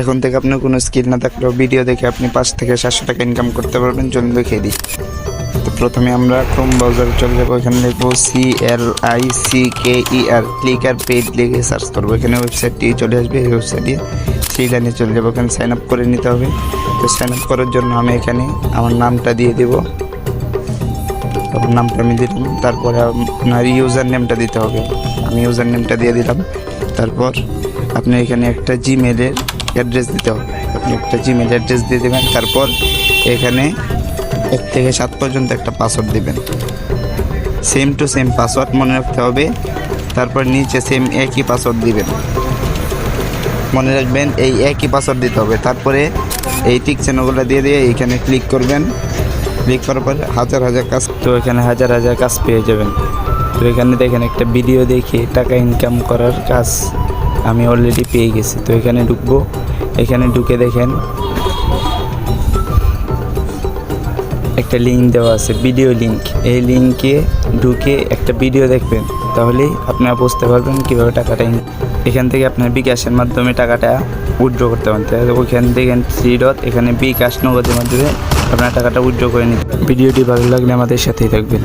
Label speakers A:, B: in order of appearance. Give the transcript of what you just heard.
A: এখন থেকে আপনার কোনো স্কিল না থাকলেও ভিডিও দেখে আপনি পাঁচ থেকে সাতশো টাকা ইনকাম করতে পারবেন চলুন দেখিয়ে দিই। তো প্রথমে আমরা ক্রোম ব্রাউজারে চলে যাব, এখানে লিখব C L I C K E R click R paid লিখে সার্চ করব। এখানে ওয়েবসাইটটি চলে আসবে, এই ওয়েবসাইটে থ্রি লাইনে চলে যাব, এখানে সাইন আপ করে নিতে হবে। তো সাইন আপ করার জন্য আমি এখানে আমার নামটা দিয়ে দেবো। আমার নামটা আমি দিলাম, তারপরে আপনার ইউজার নেমটা দিতে হবে। আমি ইউজার নেমটা দিয়ে দিলাম, তারপর আপনি এখানে একটা জিমেলের অ্যাড্রেস দিতে হবে। আপনি একটা জিমেল অ্যাড্রেস দিয়ে দেবেন, তারপর এখানে এক থেকে সাত পর্যন্ত একটা পাসওয়ার্ড দেবেন। সেম টু সেম পাসওয়ার্ড মনে রাখতে হবে, তারপর নিচে সেম একই পাসওয়ার্ড দিবেন। মনে রাখবেন এই একই পাসওয়ার্ড দিতে হবে, তারপরে এই টিক চিহ্নগুলো দিয়ে দিয়ে এইখানে ক্লিক করবেন। ক্লিক করার পরে হাজার হাজার কাজ তো এখানে হাজার হাজার কাজ পেয়ে যাবেন। তো এখানে দেখেন একটা ভিডিও দেখে টাকা ইনকাম করার কাজ আমি অলরেডি পেয়ে গেছি। তো এখানে ঢুকবো। এখানে ঢুকে দেখেন একটা লিঙ্ক দেওয়া আছে ভিডিও লিঙ্ক এই লিঙ্কে ঢুকে একটা ভিডিও দেখবেন। তাহলেই আপনারা বুঝতে পারবেন কীভাবে টাকাটা এখান থেকে আপনার বিকাশের মাধ্যমে টাকাটা উইথড্র করতে পারেন তাহলে ওইখান থেকে থ্রি ডট এখানে বিকাশ নগদের মাধ্যমে আপনার টাকাটা উইথড্র করে নিতে। ভিডিওটি ভালো লাগলে আমাদের সাথেই থাকবেন।